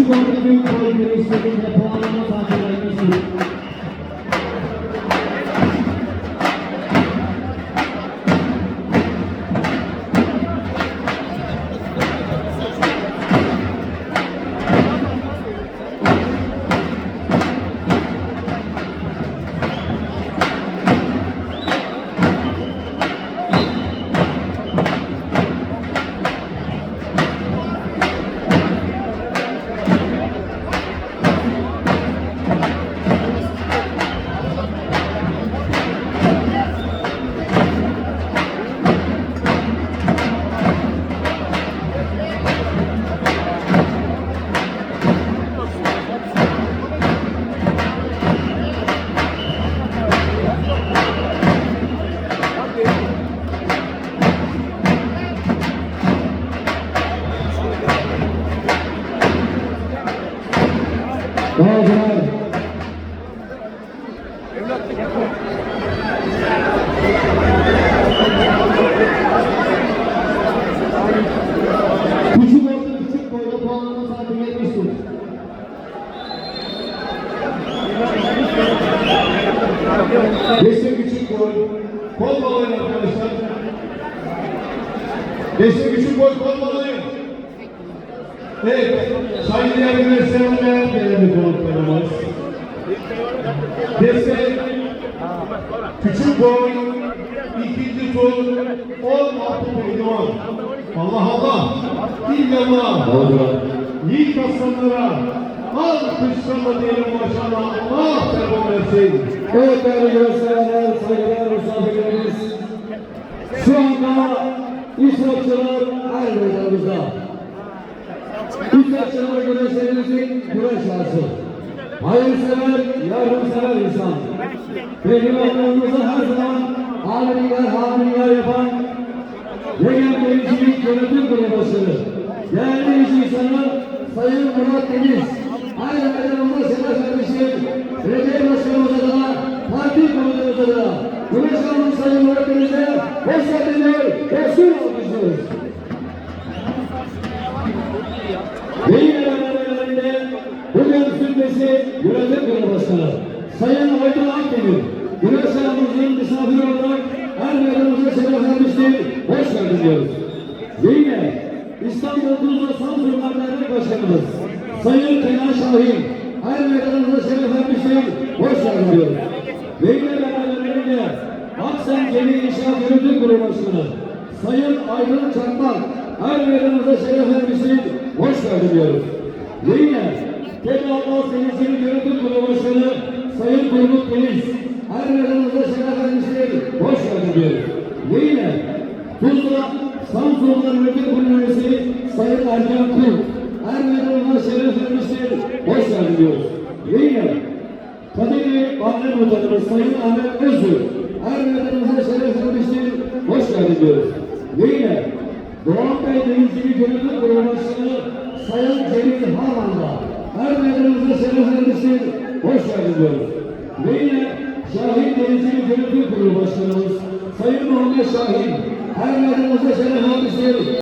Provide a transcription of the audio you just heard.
Küçük orta Bağcılar. Küçük orta küçük boyda puanlama saati gelmiştir. Destek küçük boy. Kol balayın arkadaşlar. Destek küçük boy kol balayın. Evet. Saygıdeğer üniversiteler değerli konuklarımız. Destek küçük boy ikinci tur 16 pehlivan. Allah Allah. İlgama. Yiğit aslanlara. Alkışlarla diyelim maşallah. Allah devam versin. Evet değerli göstericiler, saygıdeğer misafirlerimiz. Şu anda İsraççılar her meydanımızda. İsraççılar güreşlerimizin güreş şansı. Hayırsever, yardımsever insan. Pehlivanlarımızı her zaman hamileler, hamileler yapan Yegem Denizcilik Yönetim Kurulu Başkanı. Değerli iş insanı Sayın Murat Deniz. Aynı meydanımızda Sedat Kardeşim, belediye başkanımız adına, parti komutanımız adına, Cumhurbaşkanımız Sayın Murat Deniz'e hoş geldiniz, hoşçakalın alkışlıyoruz. Ve yine beraberlerinde sürmesi Yönetim Kurulu Başkanı Sayın Aydın Akdemir, Güneşlerimizin misafiri olarak her meydanımıza şeref vermiştir. Hoş geldin diyoruz. Yine İstanbul Tuzla Samsunlar Dernek Başkanımız Sayın Kenan Şahin her meydanımıza şeref vermiştir. Hoş geldin diyoruz. Ve yine beraberlerinde Aksen Gemi İnşaat Yönetim Kurulu Başkanı Sayın Aydın Çakmak her meydanımıza şeref vermiştir. Hoş geldin diyoruz. Yine Tek Allah Denizcilik Yönetim Kurulu Başkanı Sayın Turgut Deniz her meydanımıza şeref vermiştir. Hoş geldin diyoruz. Ve yine Tuzla Samsun'dan Yönetim Kurulu Sayın Ercan Kul her meydanımıza şeref vermiştir. ediyoruz. Ve yine Kadıköy Anne Muhtarımız Sayın Ahmet Özgür, her meydanımıza şeref vermiştir, hoş geldin diyoruz. Ve yine Doğan Bey Denizcilik Yönetim Kurulu Başkanı Sayın Cemil Harman'da, her meydanımıza vermiştir, hoş geldin diyoruz. Ve yine Şahin Denizcilik Yönetim Kurulu Başkanımız Sayın Muhammed Şahin, her meydanımıza şeref vermiştir,